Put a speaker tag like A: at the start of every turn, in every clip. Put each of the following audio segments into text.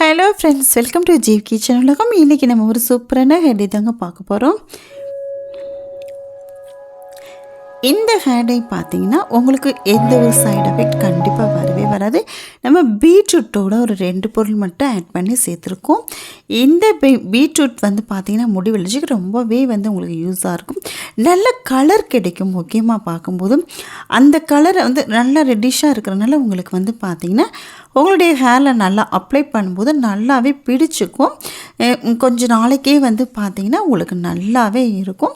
A: Hello friends welcome to Jeev Kitchen உலகம் இன்றைக்கி நம்ம ஒரு சூப்பரான ஹெடி தாங்க பார்க்க போகிறோம் இந்த ஹேடை பார்த்தீங்கன்னா உங்களுக்கு எந்த ஒரு சைடு எஃபெக்ட் கண்டிப்பாக வரவே வராது. நம்ம பீட்ரூட்டோட ஒரு ரெண்டு பொருள் மட்டும் ஆட் பண்ணி சேர்த்துருக்கோம். இந்த பீ பீட்ரூட் வந்து பார்த்தீங்கன்னா முடி வளர்ச்சிக்கு ரொம்பவே வந்து உங்களுக்கு யூஸாக இருக்கும். நல்ல கலர் கிடைக்கும் முக்கியமாக பார்க்கும்போது அந்த கலர் வந்து நல்லா ரெட்டிஷாக இருக்கிறனால உங்களுக்கு வந்து பார்த்திங்கன்னா உங்களுடைய ஹேரில் நல்லா அப்ளை பண்ணும்போது நல்லாவே பிடிச்சிக்கும். கொஞ்சம் கொஞ்ச நாளைக்கே வந்து பார்த்திங்கன்னா உங்களுக்கு நல்லாவே இருக்கும்.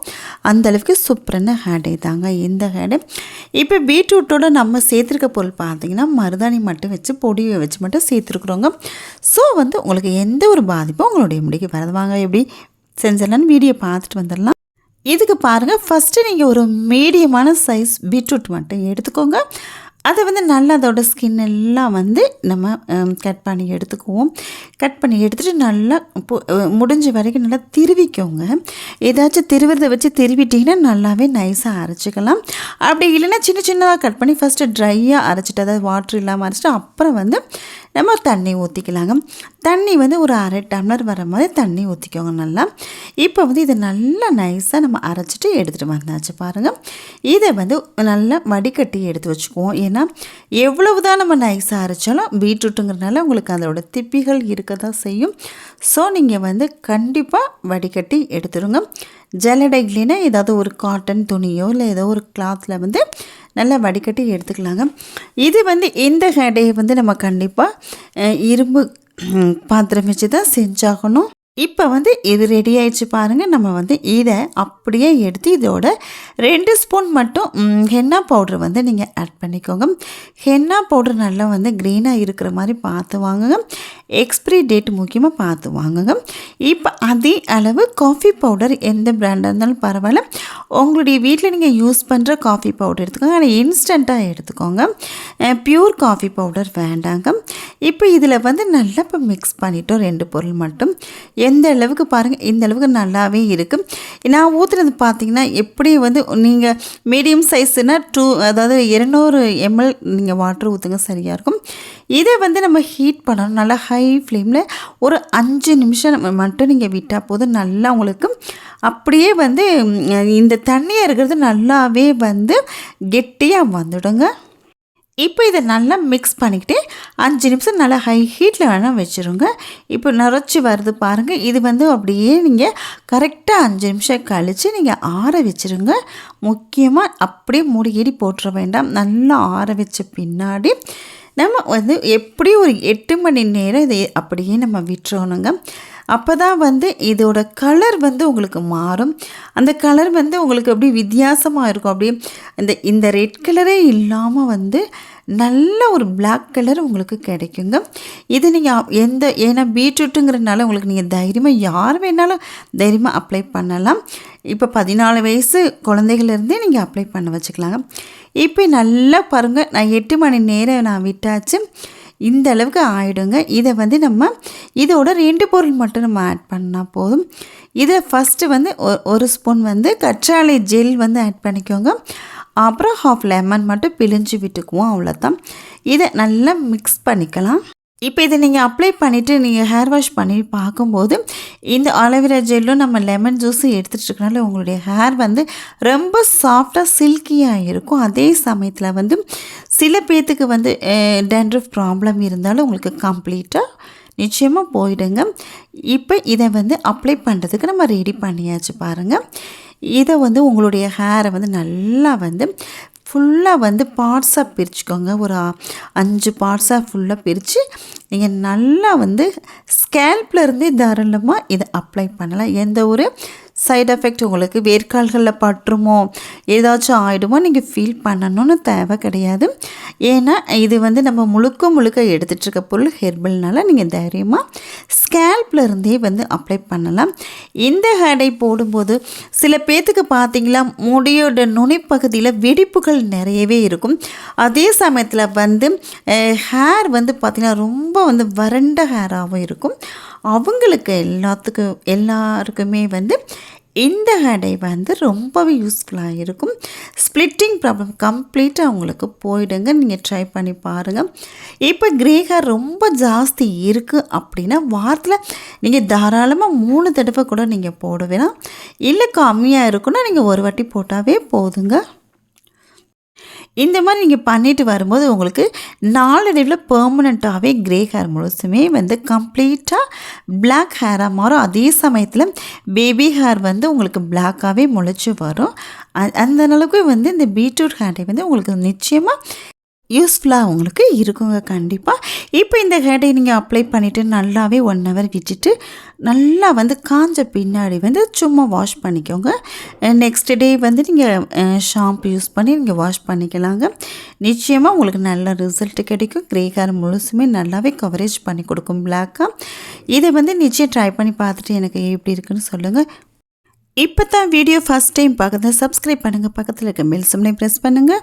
A: அந்த அளவுக்கு சூப்பரான ஹேடே தாங்க இந்த ஹேடே இப்போ பீட்ரூட்டோட நம்ம சேர்த்துருக்க பொருள் பார்த்தீங்கன்னா மருதாணி மட்டும் வச்சு பொடியை வச்சு மட்டும் சேர்த்துருக்குறோங்க. ஸோ வந்து உங்களுக்கு எந்த ஒரு பாதிப்பும் உங்களுடைய முடிக்கு வரது. வாங்க எப்படி செஞ்சிடலான்னு வீடியோ பார்த்துட்டு வந்துடலாம். இதுக்கு பாருங்கள் ஃபஸ்ட்டு நீங்கள் ஒரு மீடியமான சைஸ் பீட்ரூட் மட்டும் எடுத்துக்கோங்க. அதை வந்து நல்லா அதோட ஸ்கின் எல்லாம் வந்து நம்ம கட் பண்ணி எடுத்துக்குவோம். கட் பண்ணி எடுத்துகிட்டு நல்லா முடிஞ்ச வரைக்கும் நல்லா திருவிக்கோங்க. ஏதாச்சும் திருவுறதை வச்சு திருவிட்டிங்கன்னா நல்லாவே நைஸாக அரைச்சிக்கலாம். அப்படி இல்லைன்னா சின்ன சின்னதாக கட் பண்ணி ஃபஸ்ட்டு ட்ரையாக அரைச்சிட்டு அதாவது வாட்ரு இல்லாமல் அரைச்சிட்டு அப்புறம் வந்து நம்ம தண்ணி ஊற்றிக்கலாங்க தண்ணி வந்து ஒரு அரை டம்ளர் வர மாதிரி தண்ணி ஊற்றிக்கோங்க நல்லா. இப்போ வந்து இதை நல்லா நைஸாக நம்ம அரைச்சிட்டு எடுத்துகிட்டு வந்தாச்சு பாருங்கள் இதை வந்து நல்லா வடிகட்டி எடுத்து வச்சுக்குவோம். ஏன்னா எவ்வளவு தான் நம்ம நைஸாக அரைச்சாலும் பீட்ரூட்டுங்கிறனால உங்களுக்கு அதோட திப்பிகள் இருக்க தான் செய்யும். ஸோ நீங்கள் வந்து கண்டிப்பாக வடிகட்டி எடுத்துருங்க. ஜல்லடை இல்லைன்னா ஏதாவது ஒரு காட்டன் துணியோ இல்லை ஏதோ ஒரு கிளாத்தில் வந்து நல்லா வடிகட்டி எடுத்துக்கலாங்க. இது வந்து இந்த ஹேடையை வந்து நம்ம கண்டிப்பாக இரும்பு பாத்திரம் வச்சு தான் செஞ்சாகணும். இப்போ வந்து இது ரெடி ஆயிடுச்சு பாருங்கள் நம்ம வந்து இதை அப்படியே எடுத்து இதோட ரெண்டு ஸ்பூன் மட்டும் ஹென்னா பவுடர் வந்து நீங்கள் ஆட் பண்ணிக்கோங்க. ஹென்னா பவுடர் நல்லா வந்து க்ரீனாக இருக்கிற மாதிரி பார்த்து வாங்குங்க. எக்ஸ்பிரி டேட் முக்கியமாக பார்த்து வாங்குங்க. இப்போ அதே அளவு காஃபி பவுடர் எந்த பிராண்டாக இருந்தாலும் பரவாயில்ல. உங்களுடைய வீட்டில் நீங்கள் யூஸ் பண்ணுற காஃபி பவுடர் எடுத்துக்கோங்க. ஆனால் இன்ஸ்டண்ட்டாக எடுத்துக்கோங்க. ப்யூர் காஃபி பவுடர் வேண்டாங்க. இப்போ இதில் வந்து நல்லா இப்போ மிக்ஸ் பண்ணிட்டோம். ரெண்டு பொருள் மட்டும். எந்த அளவுக்கு பாருங்கள் இந்த அளவுக்கு நல்லாவே இருக்குது நான் ஊற்றுனது பார்த்தீங்கன்னா எப்படி வந்து நீங்கள் மீடியம் சைஸ்னா டூ அதாவது இரநூறு எம்எல் நீங்கள் வாட்டர் ஊற்றுங்க சரியாக இருக்கும். இதை வந்து நம்ம ஹீட் பண்ணணும். நல்லா ஹை ஃப்ளேமில் ஒரு அஞ்சு நிமிஷம் நம்ம மட்டும் நீங்கள் விட்டால் போதும் நல்லா உங்களுக்கு அப்படியே வந்து இந்த தண்ணியாக இருக்கிறது நல்லாவே வந்து கெட்டியாக வந்துடுங்க. இப்போ இதை நல்லா மிக்ஸ் பண்ணிக்கிட்டு அஞ்சு நிமிஷம் நல்லா ஹை ஹீட்டில் வேணால் வச்சுருங்க. இப்போ நுரைச்சி வருது பாருங்கள் இது வந்து அப்படியே நீங்கள் கரெக்டாக அஞ்சு நிமிஷம் கழித்து நீங்கள் ஆற வச்சுருங்க. முக்கியமாக அப்படியே மூடியேடி போட்டுற வேண்டாம். நல்லா ஆற வச்ச பின்னாடி நம்ம வந்து எப்படியும் ஒரு எட்டு மணி நேரம் இதை அப்படியே நம்ம விட்டுறணுங்க? அப்போ தான் வந்து இதோட கலர் வந்து உங்களுக்கு மாறும். அந்த கலர் வந்து உங்களுக்கு அப்படியே வித்தியாசமாக இருக்கும். அப்படியே இந்த இந்த ரெட் கலரே இல்லாமல் வந்து நல்ல ஒரு பிளாக் கலர் உங்களுக்கு கிடைக்குங்க. இது நீங்கள் எந்த ஏன்னா பீட்ரூட்டுங்கிறதுனால உங்களுக்கு நீங்கள் தைரியமாக யார் வேணாலும் தைரியமாக அப்ளை பண்ணலாம். இப்போ பதினாலு வயசு குழந்தைகள்லேருந்தே நீங்கள் அப்ளை பண்ண வச்சுக்கலாங்க. இப்போ நல்லா பாருங்கள் நான் எட்டு மணி நேரம் நான் விட்டாச்சு. இந்த அளவுக்கு ஆயிடுங்க. இதை வந்து நம்ம இதோட ரெண்டு பொருள் மட்டும் நம்ம ஆட் பண்ணால் போதும். இதை ஃபஸ்ட்டு வந்து ஒ- ஒரு ஸ்பூன் வந்து கற்றாழை ஜெல் வந்து ஆட் பண்ணிக்கோங்க. அப்புறம் ஹாஃப் லெமன் மட்டும் பிழிஞ்சு விட்டுக்குவோம் அவ்வளோதான் இதை நல்லா மிக்ஸ் பண்ணிக்கலாம். இப்போ இதை நீங்கள் அப்ளை பண்ணிவிட்டு நீங்கள் ஹேர் வாஷ் பண்ணி பார்க்கும்போது இந்த அலோவேரா ஜெல்லும் நம்ம லெமன் ஜூஸும் எடுத்துகிட்டு உங்களுடைய ஹேர் வந்து ரொம்ப சாஃப்டாக சில்கியாக இருக்கும். அதே சமயத்தில் வந்து சில பேர்த்துக்கு வந்து டேண்ட்ரஃப் ப்ராப்ளம் இருந்தாலும் உங்களுக்கு கம்ப்ளீட்டாக நிச்சயமாக போயிடுங்க. இப்போ இதை வந்து அப்ளை பண்ணுறதுக்கு நம்ம ரெடி பண்ணியாச்சு பாருங்கள் இதை வந்து உங்களுடைய ஹேரை வந்து நல்லா வந்து ஃபுல்லாக வந்து பார்ட்ஸாக பிரிச்சுக்கோங்க. ஒரு அஞ்சு பார்ட்ஸாக ஃபுல்லாக பிரித்து நீங்கள் நல்லா வந்து ஸ்கேல்ப்லேருந்தே தாராளமாக இதை அப்ளை பண்ணலாம். எந்த ஒரு சைட் எஃபெக்ட் உங்களுக்கு வேர்க்கால்களில் பட்டுருமோ ஏதாச்சும் ஆகிடுமோ நீங்கள் ஃபீல் பண்ணணும்னு தேவை கிடையாது. ஏன்னா இது வந்து நம்ம முழுக்க முழுக்க எடுத்துகிட்டு இருக்க பொருள் ஹெர்பல்னால நீங்கள் தைரியமாக ஸ்கேல்ப்ல இருந்தே வந்து அப்ளை பண்ணலாம். இந்த ஹேடை போடும்போது சில பேர்த்துக்கு பார்த்தீங்களா முடியோட நுனிப்பகுதியில் வெடிப்புகள் நிறையவே இருக்கும். அதே சமயத்தில் வந்து ஹேர் வந்து பார்த்திங்கன்னா ரொம்ப வந்து வறண்ட ஹேராகவும் இருக்கும். அவங்களுக்கு எல்லாத்துக்கும் எல்லாருக்குமே வந்து இந்த ஹேர் வந்து ரொம்பவே யூஸ்ஃபுல்லாக இருக்கும். ஸ்ப்ளிட்டிங் ப்ராப்ளம் கம்ப்ளீட்டாக உங்களுக்கு போயிடுங்க. நீங்கள் ட்ரை பண்ணி பாருங்கள் இப்போ கிரே ஹேர் ரொம்ப ஜாஸ்தி இருக்குது அப்படின்னா வாரத்தில் நீங்கள் தாராளமாக மூணு தடவை கூட நீங்கள் போட வேணாம். இல்லை கம்மியாக இருக்குன்னா நீங்கள் ஒரு வாட்டி போட்டாவே போதுங்க. இந்த மாதிரி நீங்கள் பண்ணிட்டு வரும்போது உங்களுக்கு நாளடைவில் பெர்மனண்ட்டாகவே கிரே ஹேர் முழுசுமே வந்து கம்ப்ளீட்டாக பிளாக் ஹேராக மாறும். அதே சமயத்தில் பேபி ஹேர் வந்து உங்களுக்கு பிளாக்காகவே முளைச்சி வரும். அந்த அளவுக்கு வந்து இந்த பீட்ரூட் ஹேண்டை வந்து உங்களுக்கு நிச்சயமாக யூஸ்ஃபுல்லாக உங்களுக்கு இருக்குங்க கண்டிப்பாக இப்போ இந்த ஹேடை நீங்கள் அப்ளை பண்ணிவிட்டு நல்லாவே ஒன் ஹவர் விட்டுட்டு நல்லா வந்து காஞ்ச பின்னாடி வந்து சும்மா வாஷ் பண்ணிக்கோங்க. நெக்ஸ்ட் டே வந்து நீங்கள் ஷாம்பு யூஸ் பண்ணி நீங்கள் வாஷ் பண்ணிக்கலாங்க. நிச்சயமாக உங்களுக்கு நல்ல ரிசல்ட் கிடைக்கும். கிரே ஹேர் முழுசுமே நல்லாவே கவரேஜ் பண்ணி கொடுக்கும் பிளாக்காக இதை வந்து நிச்சயம் ட்ரை பண்ணி பார்த்துட்டு எனக்கு எப்படி இருக்குன்னு சொல்லுங்கள் இப்போ தான் வீடியோ ஃபஸ்ட் டைம் பார்க்குறது சப்ஸ்கிரைப் பண்ணுங்கள் பக்கத்தில் இருக்க மெல் சும்னே ப்ரெஸ் பண்ணுங்கள்